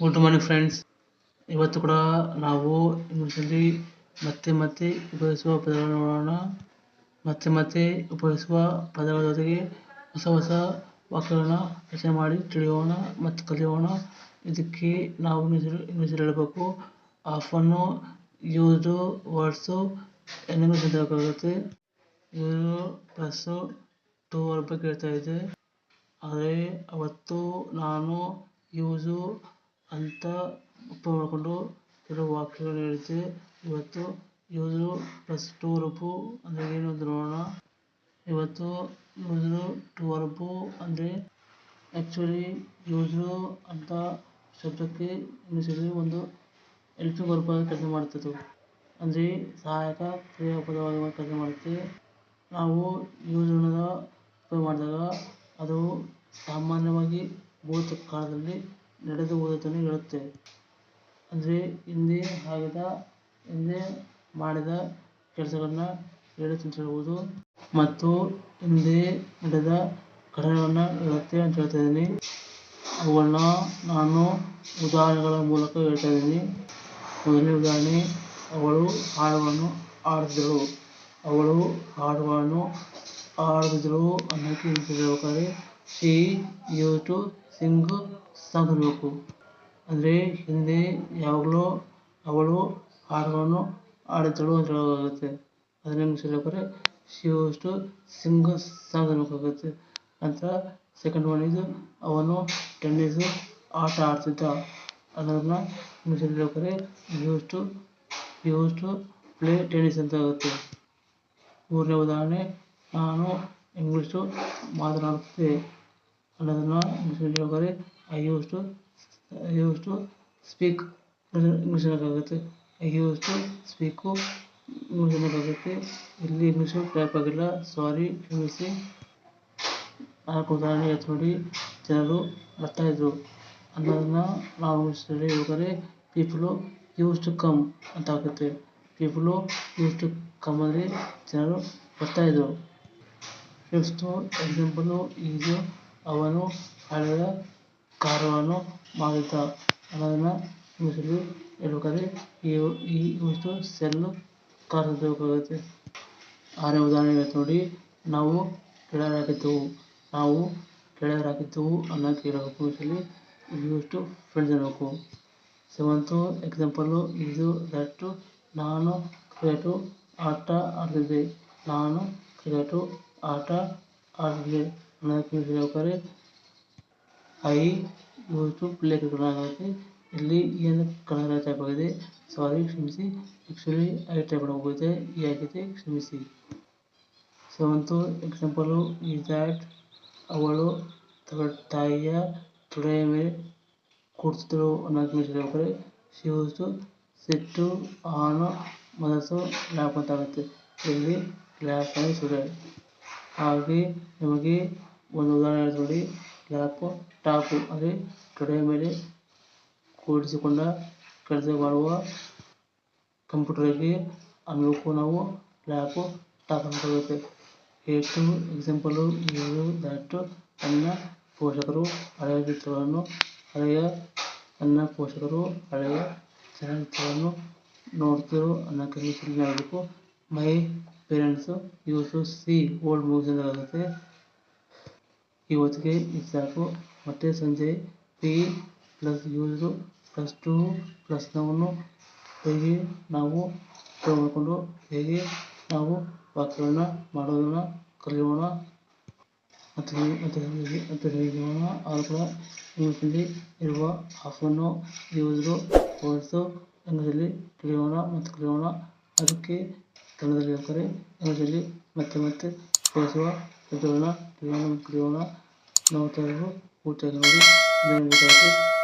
Good morning friends ಇವತ್ತು ಕೂಡ ನಾವು ಇಂಗ್ಲೀಷಲ್ಲಿ ಮತ್ತೆ ಮತ್ತೆ ಉಪಯೋಗಿಸುವ ಪದಗಳನ್ನು ನೋಡೋಣ. ಮತ್ತೆ ಮತ್ತೆ ಉಪಯೋಗಿಸುವ ಪದಗಳ ಜೊತೆಗೆ ಹೊಸ ಹೊಸ ವಾಕ್ಯಗಳನ್ನು ರಚನೆ ಮಾಡಿ ತಿಳಿಯೋಣ ಮತ್ತು ಕಲಿಯೋಣ. ಇದಕ್ಕೆ ನಾವು ಇಂಗ್ಲೀಷಲ್ಲಿ ಹೇಳಬೇಕು. ಆಫನ್ನು ಯೂಸು, ವರ್ಡ್ಸು ಎನ್ನು ಬೇಕಾಗುತ್ತೆ ಯೂಸು ಪ್ಲಸ್ಸು ಟು ವರ್ಬ್ ಬಗ್ಗೆ ಹೇಳ್ತಾ ಇದೆ. ಆದರೆ ಅವತ್ತು ನಾನು ಯೂಸು ಅಂತ ಮಾಡಿಕೊಂಡು ಕೆಲವು ವಾಕ್ಯಗಳನ್ನು ಹೇಳ್ತೀವಿ ಇವತ್ತು ಯೂಸು ಪ್ಲಸ್ ಟು ವರ್ಬು ಅಂದರೆ ಏನು ಅಂತ ನೋಡೋಣ. ಇವತ್ತು ಯೂಸು ಟು ವರ್ಬು ಅಂದರೆ ಆ್ಯಕ್ಚುಲಿ ಯೂಸು ಅಂತ ಶಬ್ದಕ್ಕೆ ಇಂಗ್ಲೀಷಲ್ಲಿ ಒಂದು ಎಲ್ಪಿ ವರ್ಬ್ ಆಗಿ ಕೆಲಸ ಮಾಡ್ತಿತ್ತು ಅಂದರೆ ಸಹಾಯಕ ಕ್ರಿಯಾಪದವಾಗಿ ಕೆಲಸ ಮಾಡುತ್ತೆ. ನಾವು ಅನ್ನೋದ ಉಪಯೋಗ ಮಾಡಿದಾಗ ಅದು ಸಾಮಾನ್ಯವಾಗಿ ಭೂತ ಕಾಲದಲ್ಲಿ ನಡೆದು ಹೋದದ್ದನ್ನು ಹೇಳುತ್ತೇವೆ. ಅಂದರೆ ಹಿಂದೆ ಆಗಿದ ಹಿಂದೆ ಮಾಡಿದ ಕೆಲಸಗಳನ್ನ ಹೇಳುತ್ತೆ ಅಂತ ಹೇಳ್ಬೋದು. ಮತ್ತು ಹಿಂದೆ ನಡೆದ ಘಟನೆಗಳನ್ನ ಹೇಳುತ್ತೆ ಅಂತ ಹೇಳ್ತಾ ಇದ್ದೀನಿ. ಅವುಗಳನ್ನ ನಾನು ಉದಾಹರಣೆಗಳ ಮೂಲಕ ಹೇಳ್ತಾ ಇದ್ದೀನಿ. ಮೊದಲನೇ ಉದಾಹರಣೆ ಅವಳು ಹಾಡುಗಳನ್ನು ಹಾಡುತ್ತಿದ್ದಳು ಅವಳು ಹಾಡುಗಳನ್ನು ಹಾಡುತ್ತಿದ್ದಳು ಅನ್ನೋಕ್ಕೆ ಹೇಳ್ಬೇಕಾದ್ರೆ ಶಿ ಯೂಟು, ಸಿಂಗ್ ಅನ್ನಬೇಕು ಅಂದರೆ ಹಿಂದೆ ಯಾವಾಗಲೂ ಅವಳು ಹಾಡುಗಳನ್ನು ಹಾಡುತ್ತಳು ಅಂತ ಹೇಳಬೇಕಾಗುತ್ತೆ ಅದನ್ನ ಇಂಗ್ಲೀಷಲ್ಲಿ ಹೇಳ್ಬೇಕಾದ್ರೆ ಶಿ ಯೂಟು, ಸಿಂಗು ನಂತರ ಸೆಕೆಂಡ್ ಒನ್ ಇದು ಅವನು ಟೆನ್ನಿಸ್ ಆಟ ಆಡ್ತಿದ್ದ. ಅನ್ನೋದನ್ನ ಇಂಗ್ಲೀಷಲ್ಲಿ ಹೇಳ್ಬೇಕಾದ್ರೆ use to use play tennis ಅಂತ ಆಗುತ್ತೆ. ಮೂರನೇ ಉದಾಹರಣೆ, ನಾನು ಇಂಗ್ಲೀಷು ಮಾತನಾಡುತ್ತಿದ್ದೆ. ಅನ್ನೋದನ್ನ ಇಂಗ್ಲೀಷಲ್ಲಿ ಹೇಳ್ಬೇಕಾದ್ರೆ I use to I use to speak ಇಂಗ್ಲೀಷಲ್ಲಿ ಆಗುತ್ತೆ ಐ ಯೂಸ್ ಟು ಸ್ಪೀಕು ಇಂಗ್ಲೀಷಲ್ಲಿ ಆಗುತ್ತೆ ಇಲ್ಲಿ ಇಂಗ್ಲೀಷು ಟೈಪ್ ಆಗಿಲ್ಲ. ಸಾರಿ ಕ್ಷಮಿಸಿ. ನಾಲ್ಕು ಉದಾಹರಣೆ ಎತ್ ನೋಡಿ. ಜನರು ಬರ್ತಾ ಇದ್ರು. ಅನ್ನೋದನ್ನ ನಾವು ಇಂಗ್ಲೀಷಲ್ಲಿ ಹೇಳ್ಬೇಕಾದ್ರೆ ಪೀಪಲು ಯೂಸ್ ಟು ಕಮ್ ಅಂತ ಆಗುತ್ತೆ. ಪೀಪಲು ಯೂಸ್ ಟು ಕಮ್ ಅಂದರೆ ಜನರು ಬರ್ತಾ ಇದ್ರು. ಫಿಫ್ತು ಎಕ್ಸಾಂಪಲು ಇದು ಅವನು ಹಳೆಯ ಕಾರನ್ನು ಮಾರಿದ ಅನ್ನೋದನ್ನ ಇಂಗ್ಲೀಷಲ್ಲಿ ಹೇಳಬೇಕಾದ್ರೆ ಈ ಈ ಯೂಸ್ ಟು ಸೆಲ್ ಕಾರ್ ಆರನೇ ಉದಾಹರಣೆ ನೋಡಿ, ನಾವು ಗೆಳೆಯರಾಗಿದ್ದೆವು. ನಾವು ಗೆಳೆಯರಾಗಿದ್ದೆವು ಅನ್ನೋಕ್ಕೆ ಹೇಳಬೇಕು. ಇದರಲ್ಲಿ ಯೂಸ್ ಟು ಫ್ರೆಂಡ್ಸ್ ಅನ್ನಬೇಕು. ಸೆವೆಂತು ಎಕ್ಸಾಂಪಲು ಇದು ದಟ್ಟು ನಾನು ಕ್ರಿಕೆಟು ಆಟ ಆಡ್ತಿದ್ದೆ. ನಾನು ಕ್ರಿಕೆಟು ಆಟ ಆಡ್ತಿದ್ದೆ. ಇಂಗ್ಲೀಷಲ್ಲಿ ಹೇಳ್ಬೇಕಾದ್ರೆ ಐ ಪ್ಲೇ ಕ್ರಿಕೆಟ್ ಇಲ್ಲಿ ಏನು ಕನ್ನಡ ಟೈಪ್ ಆಗಿದೆ ಸಾರಿ ಕ್ಷಮಿಸಿ ಆ್ಯಕ್ಚುಲಿ ಐ ಟೈಪ್ ಹೋಗುತ್ತೆ ಈ ಆಗಿದೆ ಕ್ಷಮಿಸಿ ಸೆವೆಂತು ಎಕ್ಸಾಂಪಲು ಈಸ್ ದ್ಯಾಟ್ ಅವಳು ತಾಯಿಯ ತೊಡೆಯ ಮೇಲೆ ಕೂರ್ತಿದ್ದಳು ಅನ್ನೋದಕ್ಕೆ ಇಂಗ್ಲೀಷಲ್ಲಿ ಹೇಳ್ಬೇಕಾದ್ರೆ she use to sit to on mother's lap ಅಂತ ಆಗುತ್ತೆ ಇಲ್ಲಿ ಲ್ಯಾಪ್ ಅಂದರೆ ಸ್ಟೂಡೆಂಟ್ ಹಾಗೆ ನಿಮಗೆ ಒಂದು ಉದಾಹರಣೆ ನೋಡಿ. ಲ್ಯಾಪು ಟಾಪು ಅಂದರೆ ತೊಡೆಯ ಮೇಲೆ ಕೂಡಿಸಿಕೊಂಡ ಕೆಲಸ ಮಾಡುವ ಕಂಪ್ಯೂಟರಿಗೆ ಅನ್ನೋಕ್ಕೂ ನಾವು ಲ್ಯಾಪು ಟಾಪ್ ಅನ್ನಬೇಕಾಗುತ್ತೆ ಏಟು ಎಕ್ಸಾಂಪಲು ಇದು ದಟ್ಟು ನನ್ನ ಪೋಷಕರು ಹಳೆಯ ಚಿತ್ರಗಳನ್ನು, ಹಳೆಯ ನನ್ನ ಪೋಷಕರು, ಹಳೆಯ ಚಲನಚಿತ್ರಗಳನ್ನು ನೋಡ್ತಿರು ಅನ್ನೋ ಇಂಗ್ಲೀಷಲ್ಲಿ ಹೇಳಬೇಕು my parents use see old ಮೂವೀಸಿಂದ ಆಗುತ್ತೆ ಇವತ್ತಿಗೆ ಇದು ಸಾಕು. ಮತ್ತೆ ಸಂಜೆ P plus use plus to plus noun ಹೇಗೆ ನಾವು ಉಪಯೋಗ ಮಾಡಿಕೊಂಡು ಹೇಗೆ ನಾವು ವಾಕ್ಯಗಳನ್ನ ಮಾಡೋದನ್ನು ಕಲಿಯೋಣ ಮತ್ತು ಮತ್ತು ಮತ್ತು ತಿಳಿಯೋಣ ಆದರೂ ಕೂಡ ಇರುವ ಆಫನ್ನು ಯೂಸು ವರ್ಡ್ಸು ಅಂಗದಲ್ಲಿ ಕಲಿಯೋಣ ಮತ್ತು ಕಲಿಯೋಣ. ಅದಕ್ಕೆ ಕನ್ನಡದಲ್ಲಿ ಹೇಳ್ತಾರೆ ಅದರಲ್ಲಿ ಮತ್ತೆ ಮತ್ತೆ ತಿಳಿಯೋಣ ಮತ್ತು ಕಲಿಯೋಣ ನೋಡ್ತಾ ಇರೋರು ಪೂರ್ತಿಯಾಗಿ ನೋಡಿ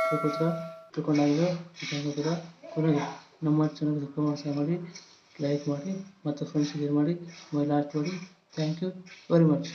ಬೇಕಾಗುತ್ತೆ ತಿಳ್ಕೊಂಡಾಗಿದೆ ಕೊನೆಗೆ ನಮ್ಮ ಚಾನಲ್ ಸಬ್ಸ್ಕ್ರೈಬ್ ಮಾಡಿ ಲೈಕ್ ಮಾಡಿ ಮತ್ತು ಫ್ರೆಂಡ್ಸ್ ಶೇರ್ ಮಾಡಿ ಮೊಬೈಲ್ ಲಾಸ್ಟ್ ನೋಡಿ ಥ್ಯಾಂಕ್ ಯು ವೆರಿ ಮಚ್